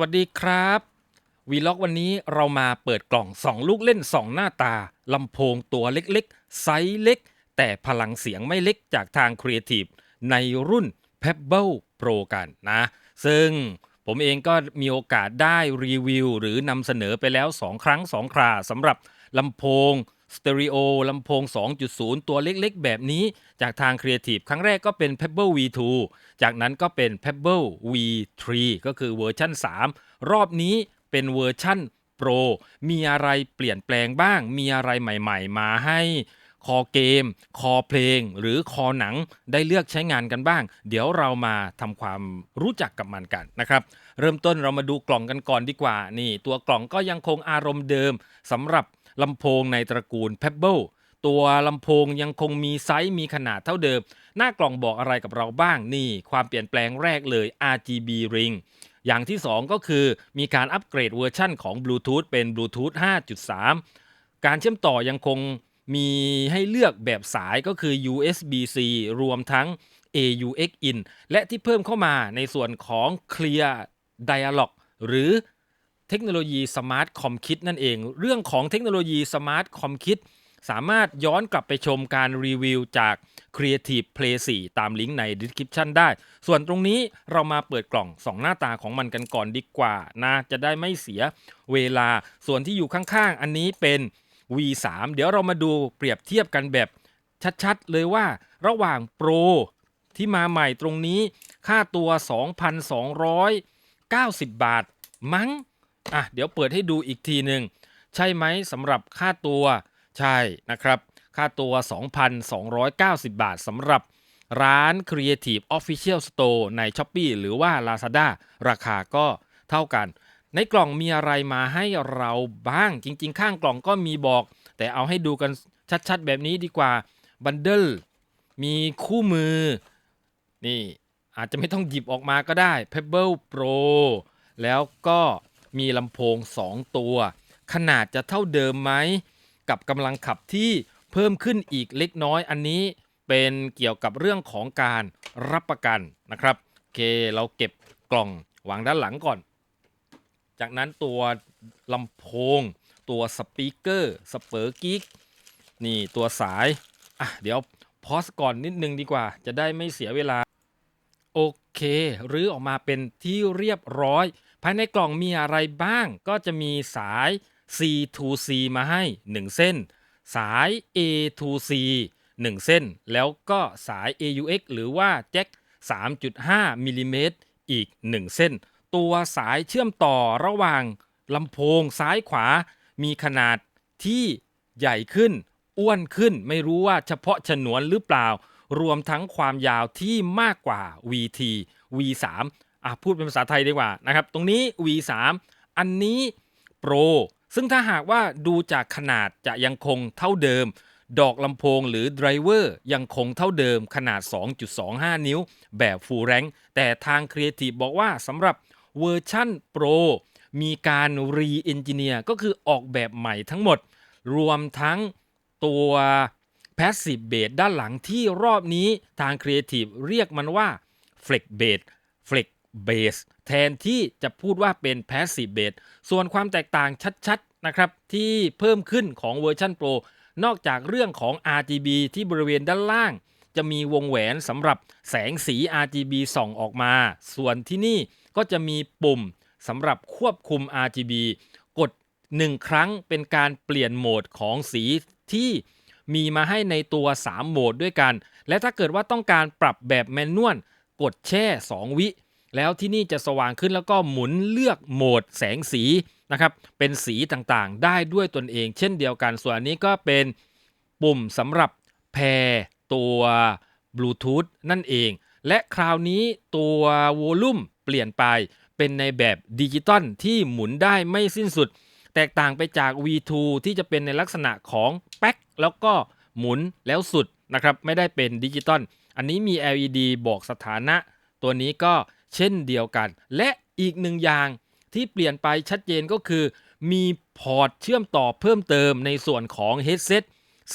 วัสดีครับวีล็อกวันนี้เรามาเปิดกล่อง 2 ลูกเล่น 2 หน้าตาลำโพงตัวเล็กๆ ไซส์เล็ก แต่พลังเสียงไม่เล็กจากทาง Creative ในรุ่น Pebble Pro กันนะ ซึ่งผมเองก็มีโอกาสได้รีวิว หรือนำเสนอไปแล้ว 2 ครั้ง 2 คราสำหรับลำโพง สเตอริโอลำโพง 2.0 ตัวเล็กๆ แบบนี้ จากทาง Creative ครั้งแรกก็เป็น Pebble V2 จากนั้นก็เป็น Pebble V3 ก็คือเวอร์ชัน3 รอบนี้เป็นเวอร์ชั่น Pro มีอะไรเปลี่ยนแปลงบ้าง มีอะไรใหม่ๆ มาให้คอเกม คอเพลง หรือคอหนังได้เลือกใช้งานกันบ้าง เดี๋ยวเรามาทำความรู้จักกับมันกันนะครับ เริ่มต้นเรามาดูกล่องกันก่อนดีกว่า นี่ ตัวกล่องก็ยังคงอารมณ์เดิมสำหรับ ลำโพงในตระกูล Pebble ตัวลำโพงยังคงมีไซส์มีขนาดเท่าเดิม หน้ากล่องบอกอะไรกับเราบ้างนี่ความเปลี่ยนแปลงแรกเลย RGB ring อย่างที่ 2 ก็คือมีการอัปเกรดเวอร์ชั่นของ Bluetooth เป็น Bluetooth 5.3 การเชื่อมต่อยังคงมีให้เลือกแบบสายก็คือ USB-C รวมทั้ง AUX in และที่เพิ่มเข้ามาในส่วนของ Clear Dialog หรือ เทคโนโลยีสมาร์ทคอมคิดนั่นเอง เรื่องของเทคโนโลยีสมาร์ทคอมคิดสามารถย้อนกลับไปชมการรีวิวจาก Creative Play 4 ตามลิงก์ใน description ได้ ส่วนตรงนี้เรามาเปิดกล่อง 2 หน้าตาของมันกันก่อนดีกว่านะ จะได้ไม่เสียเวลา ส่วนที่อยู่ข้างๆ อันนี้เป็น V3 เดี๋ยวเรามาดูเปรียบเทียบกันแบบชัดๆ เลยว่าระหว่าง Pro ที่มาใหม่ตรงนี้ ค่าตัว 2,290 บาท มั้ง อะเดี๋ยวเปิดให้ดูอีกทีหนึ่งใช่ไหมสำหรับค่าตัวใช่นะครับ ค่าตัว 2,290 บาทสำหรับร้าน Creative Official Store ใน s h อ p e e หรือว่า Lazada ราคาก็เท่ากัน ในกล่องมีอะไรมาให้เราบ้างจริง ๆ ข้างกล่องก็มีบอก แต่เอาให้ดูกันชัดๆ แบบนี้ดีกว่าบันเดิลมีคู่มือ นี่อาจจะไม่ต้องหยิบออกมาก็ได้ Pebble Pro แล้วก็ มีลำโพง 2 ตัว ขนาดจะเท่าเดิมไหม กับกำลังขับที่เพิ่มขึ้นอีกเล็กน้อยอันนี้เป็นเกี่ยวกับเรื่องของการรับประกันนะครับโอเคเราเก็บกล่องวางด้านหลังก่อน จากนั้นตัวลำโพง ตัวสปีกเกอร์สเปอร์กิกนี่ตัวสายอะเดี๋ยวพอสก่อนนิดนึงดีกว่า จะได้ไม่เสียเวลา โอเครื้อออกมาเป็นที่เรียบร้อยายในกล่องมีอะไรบ้าง ก็จะมีสาย C to C มาให้ 1 เส้น สาย A to C 1 เส้น แล้วก็สาย AUX หรือว่าแจ็ค3.5มิลลิเมตรอีก 1 เส้น ตัวสายเชื่อมต่อระหว่างลำโพงซ้ายขวา มีขนาดที่ใหญ่ขึ้น อ้วนขึ้น ไม่รู้ว่าเฉพาะฉนวนหรือเปล่า รวมทั้งความยาวที่มากกว่า VT V3 อะพูดเป็นภาษาไทยดีกว่านะครับ ตรงนี้ V3 อันนี้ Pro ซึ่งถ้าหากว่าดูจากขนาดจะยังคงเท่าเดิม ดอกลำโพงหรือไดรเวอร์ยังคงเท่าเดิมขนาด 2.25 นิ้ว แบบ Full Rank แต่ทาง Creative บอกว่าสำหรับเวอร์ชั่น Pro มีการ Re-Engineer ก็คือออกแบบใหม่ทั้งหมด รวมทั้งตัว Passive Bass ด้านหลังที่รอบนี้ทาง Creative เรียกมันว่า Flex b a s e แทนที่จะพูดว่าเป็น Passive Bass ส่วนความแตกต่างชัดๆนะครับที่เพิ่มขึ้นของเวอร์ชัน Pro นอกจากเรื่องของ RGB ที่บริเวณด้านล่าง จะมีวงแหวนสำหรับแสงสี RGB ส่องออกมา ส่วนที่นี่ก็จะมีปุ่มสำหรับควบคุม RGB กด 1 ครั้งเป็นการเปลี่ยนโหมดของสีที่มีมาให้ในตัว 3 โหมดด้วยกัน และถ้าเกิดว่าต้องการปรับแบบแมนนวลกดแช่ 2 วิ แล้วที่นี่จะสว่างขึ้นแล้วก็หมุนเลือกโหมดแสงสีนะครับเป็นสีต่างๆ ได้ด้วยตนเอง เช่นเดียวกัน ส่วนอันนี้ก็เป็นปุ่มสำหรับแพรตัวบลูทูธนั่นเอง และคราวนี้ตัวโวลูมเปลี่ยนไปเป็นในแบบดิจิตอลที่หมุนได้ไม่สิ้นสุด แตกต่างไปจาก V2 ที่จะเป็นในลักษณะของแป๊กแล้วก็หมุนแล้วสุดนะครับไม่ได้เป็นดิจิตอลอันนี้มี LED บอกสถานะ ตัวนี้ก็ เช่นเดียวกัน และอีกหนึ่งอย่างที่เปลี่ยนไปชัดเจนก็คือ มีพอร์ตเชื่อมต่อเพิ่มเติมในส่วนของ headset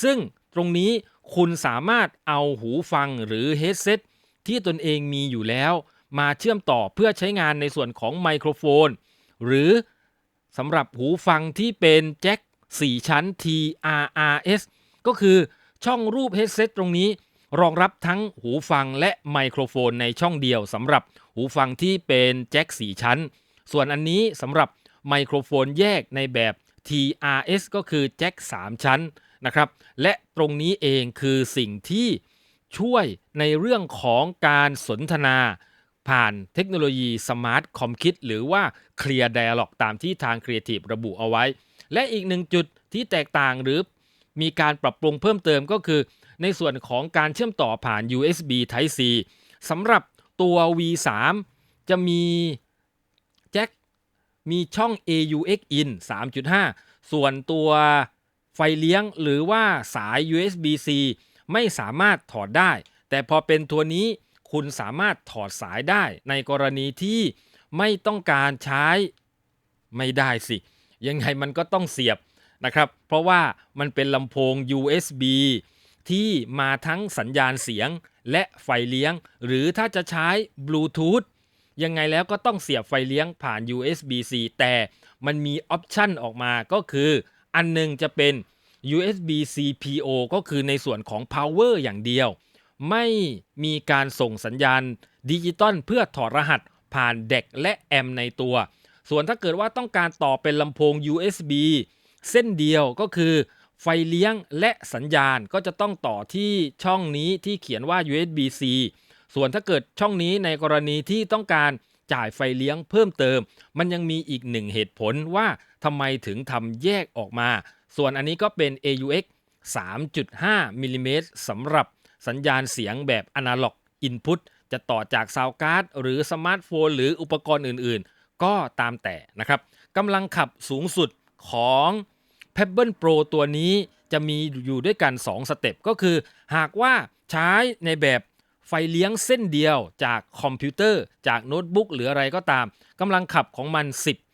ซึ่งตรงนี้คุณสามารถเอาหูฟังหรือ headset ที่ตนเองมีอยู่แล้ว มาเชื่อมต่อเพื่อใช้งานในส่วนของไมโครโฟน หรือสำหรับหูฟังที่เป็นแจ็ค4ชั้น TRRS ก็คือช่องรูป headset ตรงนี้ รองรับทั้งหูฟังและไมโครโฟนในช่องเดียวสำหรับหูฟังที่เป็นแจ็ค4 ชั้น ส่วนอันนี้สำหรับไมโครโฟนแยกในแบบ TRS ก็คือแจ็ค3 ชั้นนะครับ และตรงนี้เองคือสิ่งที่ช่วยในเรื่องของการสนทนาผ่านเทคโนโลยีสมาร์ทคอมคิดหรือว่า Clear Dialog ตามที่ทาง Creative ระบุเอาไว้ และอีกหนึ่งจุดที่แตกต่างหรือ มีการปรับปรุงเพิ่มเติมก็คือ ในส่วนของการเชื่อมต่อผ่าน USB Type C สำหรับตัว V3 จะมีแจ็คมีช่อง AUX in 3.5 ส่วนตัวไฟเลี้ยงหรือว่าสาย USB-C ไม่สามารถถอดได้ แต่พอเป็นตัวนี้คุณสามารถถอดสายได้ ในกรณีที่ไม่ต้องการใช้ไม่ได้สิ ยังไงมันก็ต้องเสียบ นะครับ เพราะว่ามันเป็นลำโพง USB ที่มาทั้งสัญญาณเสียงและไฟเลี้ยง หรือถ้าจะใช้บลูทูธยังไงแล้วก็ต้องเสียบไฟเลี้ยงผ่าน USB-C แต่มันมีออปชันออกมาก็คือ อันหนึงจะเป็น USB CPO ก็คือในส่วนของ power อย่างเดียว ไม่มีการส่งสัญญาณดิจิตอลเพื่อถอดรหัสผ่านเด็กและแอมในตัว ส่วนถ้าเกิดว่าต้องการต่อเป็นลำโพง USB เส้นเดียวก็คือไฟเลี้ยงและสัญญาณก็จะต้องต่อที่ช่องนี้ที่เขียนว่า USB-C ส่วนถ้าเกิดช่องนี้ในกรณีที่ต้องการจ่ายไฟเลี้ยงเพิ่มเติม มันยังมีอีกหนึ่งเหตุผลว่าทำไมถึงทำแยกออกมา ส่วนอันนี้ก็เป็น AUX 3.5มิลลิเมตรสำหรับสัญญาณเสียงแบบอนาล็อกอินพุตจะต่อจากซาวการ์ดหรือสมาร์ทโฟนหรืออุปกรณ์อื่นๆ ก็ตามแต่นะครับกำลังขับสูงสุด ของ Pebble Pro ตัวนี้จะมีอยู่ด้วยกัน 2 สเต็ปก็คือ หากว่าใช้ในแบบไฟเลี้ยงเส้นเดียวจากคอมพิวเตอร์ จากโน้ตบุ๊กหรืออะไรก็ตามกำลังขับของมัน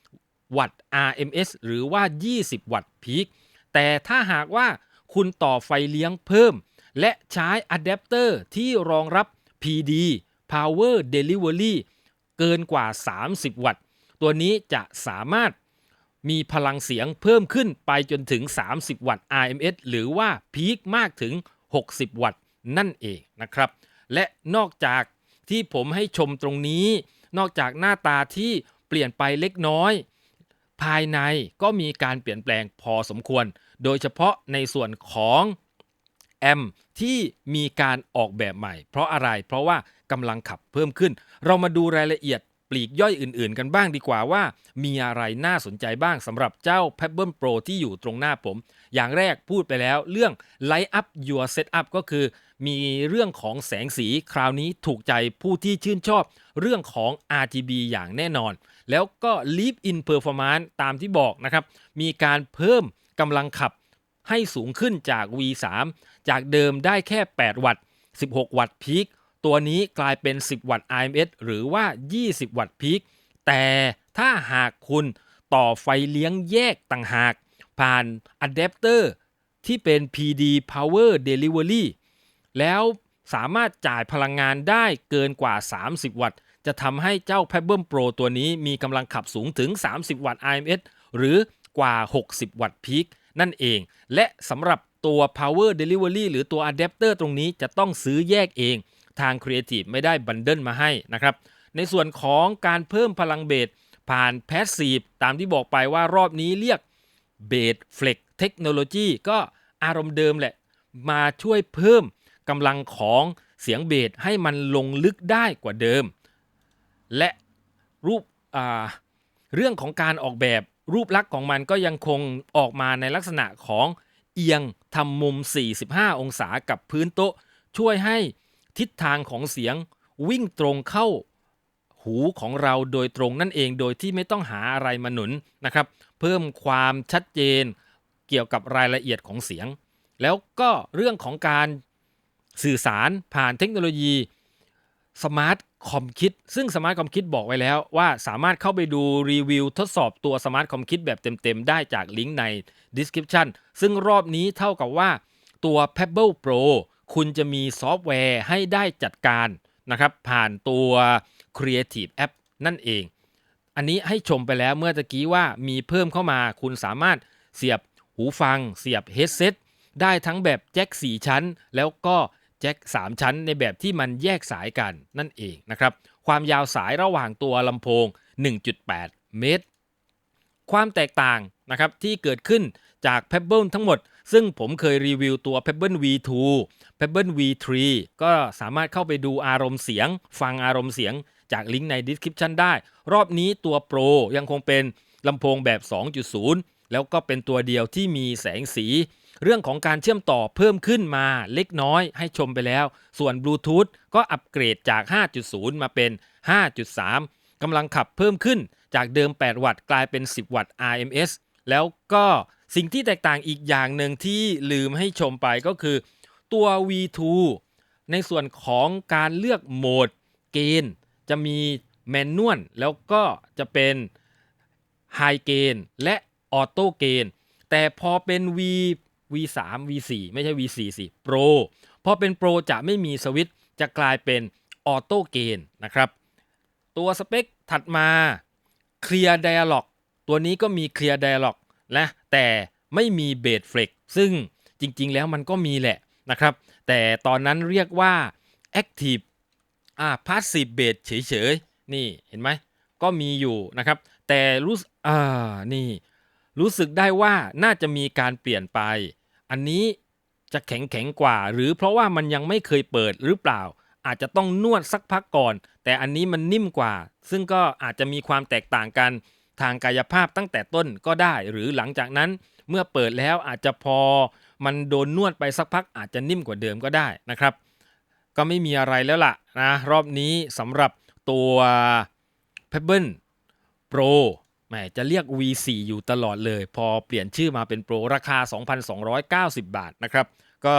10 วัตต์ RMS หรือว่า 20 วัตต์พีคแต่ถ้าหากว่าคุณต่อไฟเลี้ยงเพิ่ม และใช้อะแดปเตอร์ที่รองรับ PD Power Delivery เกินกว่า 30 วัตต์ ตัวนี้จะสามารถ มีพลังเสียงเพิ่มขึ้นไปจนถึง 30 วัตต์ RMS หรือว่าพีคมากถึง 60 วัตต์นั่นเองนะครับ และนอกจากที่ผมให้ชมตรงนี้ นอกจากหน้าตาที่เปลี่ยนไปเล็กน้อย ภายในก็มีการเปลี่ยนแปลงพอสมควร โดยเฉพาะในส่วนของแอมที่มีการออกแบบใหม่ เพราะอะไรเพราะว่ากำลังขับเพิ่มขึ้น เรามาดูรายละเอียด ปลีกย่อยอื่นๆ กันบ้างดีกว่าว่า มีอะไรน่าสนใจบ้างสำหรับเจ้า Pebble Pro ที่อยู่ตรงหน้าผม อย่างแรกพูดไปแล้วเรื่อง Light Up Your Setup ก็คือ มีเรื่องของแสงสีคราวนี้ถูกใจผู้ที่ชื่นชอบ เรื่องของ RGB อย่างแน่นอน แล้วก็ Leap in Performance ตามที่บอกนะครับ มีการเพิ่มกำลังขับให้สูงขึ้นจาก V3 จากเดิมได้แค่ 8 วัตต์ 16 วัตต์พีค ตัวนี้กลายเป็น 10 วัตต์ IMS หรือว่า 20 วัตต์พีคแต่ถ้าหากคุณต่อไฟเลี้ยงแยกต่างหาก ผ่านอะแดปเตอร์ที่เป็น PD Power Delivery แล้วสามารถจ่ายพลังงานได้เกินกว่า 30 วัตต์ จะทำให้เจ้า Pebble Pro ตัวนี้มีกำลังขับสูงถึง 30 วัตต์ IMS หรือกว่า 60 วัตต์พีคนั่นเอง และสำหรับตัว Power Delivery หรือตัวอะแดปเตอร์ตรงนี้จะต้องซื้อแยกเอง ทาง Creative ไม่ได้บันเดิลมาให้นะครับ ในส่วนของการเพิ่มพลังเบสผ่าน Passive ตามที่บอกไปว่ารอบนี้เรียก b a s Flex Technology ก็อารมณ์เดิมแหละ มาช่วยเพิ่มกำลังของเสียงเบสให้มันลงลึกได้กว่าเดิม และรูปเรื่องของการออกแบบรูปลักษณ์ของมันก็ยังคงออกมาในลักษณะของเอียงทำมุม 45 องศากับพื้นโต๊ะ ช่วยให้ ทิศทางของเสียงวิ่งตรงเข้าหูของเราโดยตรงนั่นเองโดยที่ไม่ต้องหาอะไรมาหนุนนะครับ เพิ่มความชัดเจนเกี่ยวกับรายละเอียดของเสียง แล้วก็เรื่องของการสื่อสารผ่านเทคโนโลยีสมาร์ทคอมคิดซึ่งสมาร์ทคอมคิดบอกไว้แล้วว่าสามารถเข้าไปดูรีวิวทดสอบตัวสมาร์ทคอมคิดแบบเต็มๆ ได้จากลิงก์ใน description ซึ่งรอบนี้เท่ากับว่าตัว Pebble Pro คุณจะมีซอฟต์แวร์ให้ได้จัดการนะครับผ่านตัว Creative App นั่นเอง อันนี้ให้ชมไปแล้วเมื่อตะกี้ว่ามีเพิ่มเข้ามาคุณสามารถเสียบหูฟัง เสียบ headset ได้ทั้งแบบแจ็ค 4 ชั้น แล้วก็แจ็ค 3 ชั้น ในแบบที่มันแยกสายกันนั่นเองนะครับ ความยาวสายระหว่างตัวลำโพง 1.8 เมตร ความแตกต่างนะครับที่เกิดขึ้นจาก Pebble ทั้งหมด ซึ่งผมเคยรีวิวตัว Pebble V2 Pebble V3 ก็สามารถเข้าไปดูอารมณ์เสียง ฟังอารมณ์เสียงจากลิงก์ใน description ได้ รอบนี้ตัว Pro ยังคงเป็นลำโพงแบบ 2.0 แล้วก็เป็นตัวเดียวที่มีแสงสี เรื่องของการเชื่อมต่อเพิ่มขึ้นมาเล็กน้อยให้ชมไปแล้ว ส่วนบลูทูธก็อัปเกรดจาก 5.0 มาเป็น 5.3กำลังขับเพิ่มขึ้น จากเดิม 8 วัตต์กลายเป็น 10 วัตต์ RMS แล้วก็สิ่งที่แตกต่างอีกอย่างหนึ่งที่ลืมให้ชมไปก็คือตัว V2 ในส่วนของการเลือกโหมดเกณฑ์ จะมีแมนนวลแล้วก็จะเป็นไฮเกณฑ์และออโต้เกณฑ์แต่พอเป็น V V3 V4 ไม่ใช่ V4 สิ Pro พอเป็น Pro จะไม่มีสวิตช์จะกลายเป็นออโต้เกณฑ์นะครับ ตัวสเปคถัดมา Clear Dialog ตัวนี้ก็มี Clear Dialog นะแต่ไม่มีเบสเฟล็กซึ่งจริง ๆ แล้วมันก็มีแหละนะครับ แต่ตอนนั้นเรียกว่า Active อ่า Passive b a s เฉยๆ นี่เห็นไหมก็มีอยู่นะครับ แต่รู้อ่านี่รู้สึกได้ว่าน่าจะมีการเปลี่ยนไป อันนี้จะแข็งแข็งๆกว่า หรือเพราะว่ามันยังไม่เคยเปิดหรือเปล่า อาจจะต้องนวดสักพักก่อน แต่อันนี้มันนิ่มกว่า ซึ่งก็อาจจะมีความแตกต่างกันทางกายภาพตั้งแต่ต้นก็ได้ หรือหลังจากนั้นเมื่อเปิดแล้วอาจจะพอมันโดนนวดไปสักพักอาจจะนิ่มกว่าเดิมก็ได้นะครับ ก็ไม่มีอะไรแล้วล่ะนะรอบนี้สำหรับตัว Pebble Pro แหมจะเรียก V4 อยู่ตลอดเลย พอเปลี่ยนชื่อมาเป็น Pro ราคา 2,290 บาทนะครับ ก็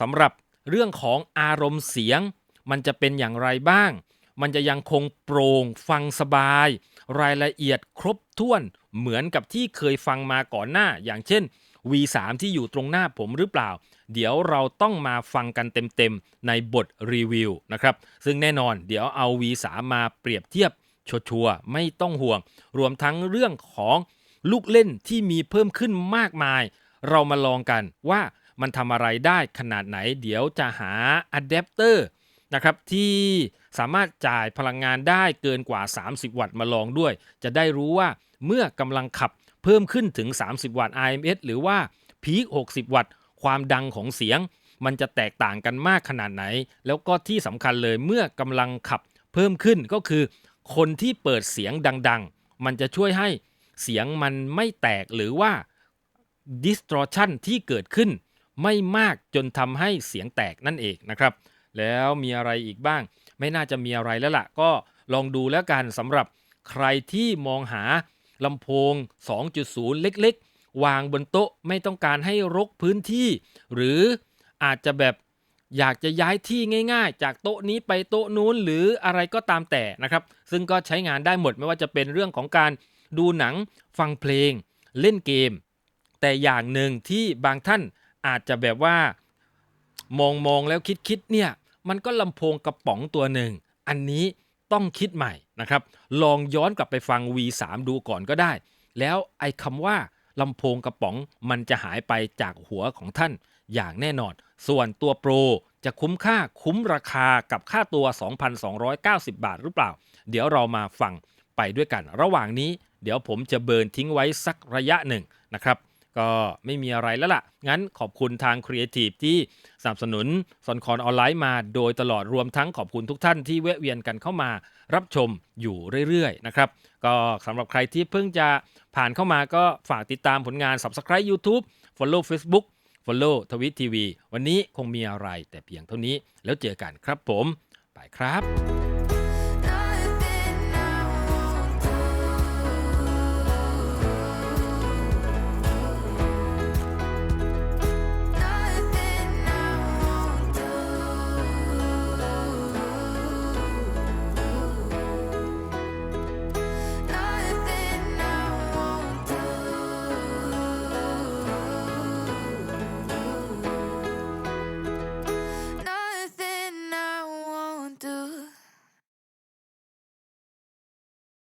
สำหรับเรื่องของอารมณ์เสียงมันจะเป็นอย่างไรบ้าง มันจะยังคงโปร่งฟังสบาย รายละเอียดครบถ้วนเหมือนกับที่เคยฟังมาก่อนหน้า อย่างเช่น V3 ที่อยู่ตรงหน้าผมหรือเปล่า เดี๋ยวเราต้องมาฟังกันเต็มๆ ในบทรีวิวนะครับ ซึ่งแน่นอนเดี๋ยวเอา V3 มาเปรียบเทียบชัวร์ๆไม่ต้องห่วง รวมทั้งเรื่องของลูกเล่นที่มีเพิ่มขึ้นมากมาย เรามาลองกันว่ามันทำอะไรได้ขนาดไหน เดี๋ยวจะหาอะแดปเตอร์ นะครับที่สามารถจ่ายพลังงานได้เกินกว่า 30 วัตต์มาลองด้วย จะได้รู้ว่าเมื่อกำลังขับเพิ่มขึ้นถึง 30 วัตต์ RMS หรือว่าพีค60 วัตต์ ความดังของเสียง มันจะแตกต่างกันมากขนาดไหน แล้วก็ที่สำคัญเลยเมื่อกำลังขับเพิ่มขึ้นก็คือ คนที่เปิดเสียงดัง ๆ มันจะช่วยให้เสียงมันไม่แตกหรือว่า distortion ที่เกิดขึ้นไม่มากจนทำให้เสียงแตกนั่นเองนะครับ แล้วมีอะไรอีกบ้าง ไม่น่าจะมีอะไรแล้วล่ะ ก็ลองดูแล้วกันสำหรับใครที่มองหาลำโพง 2.0 เล็กๆ วางบนโต๊ะไม่ต้องการให้รกพื้นที่ หรืออาจจะแบบอยากจะย้ายที่ง่ายๆ จากโต๊ะนี้ไปโต๊ะนู้นหรืออะไรก็ตามแต่นะครับ ซึ่งก็ใช้งานได้หมดไม่ว่าจะเป็นเรื่องของการดูหนังฟังเพลง เล่นเกม แต่อย่างหนึ่งที่บางท่านอาจจะแบบว่า มองมองแล้วคิดคิดเนี่ยมันก็ลำโพงกระป๋องตัวหนึ่ง อันนี้ต้องคิดใหม่นะครับ ลองย้อนกลับไปฟัง V3 ดูก่อนก็ได้ แล้วไอ้คำว่าลำโพงกระป๋องมันจะหายไปจากหัวของท่านอย่างแน่นอน ส่วนตัวโปรจะคุ้มค่าคุ้มราคากับค่าตัว 2,290 บาทหรือเปล่า เดี๋ยวเรามาฟังไปด้วยกัน ระหว่างนี้ เดี๋ยวผมจะเบิร์นทิ้งไว้สักระยะหนึ่งนะครับ ก็ไม่มีอะไรแล้วล่ะ งั้นขอบคุณทาง Creative ที่สนับสนุนซอนคอนออนไลน์มาโดยตลอดรวมทั้งขอบคุณทุกท่านที่แวะเวียนกันเข้ามารับชมอยู่เรื่อยๆนะครับก็สำหรับใครที่เพิ่งจะผ่านเข้ามาก็ฝากติดตามผลงาน Subscribe YouTube Follow Facebook Follow ทวิตทีวีวันนี้คงมีอะไรแต่เพียงเท่านี้แล้วเจอกันครับผม ไปครับ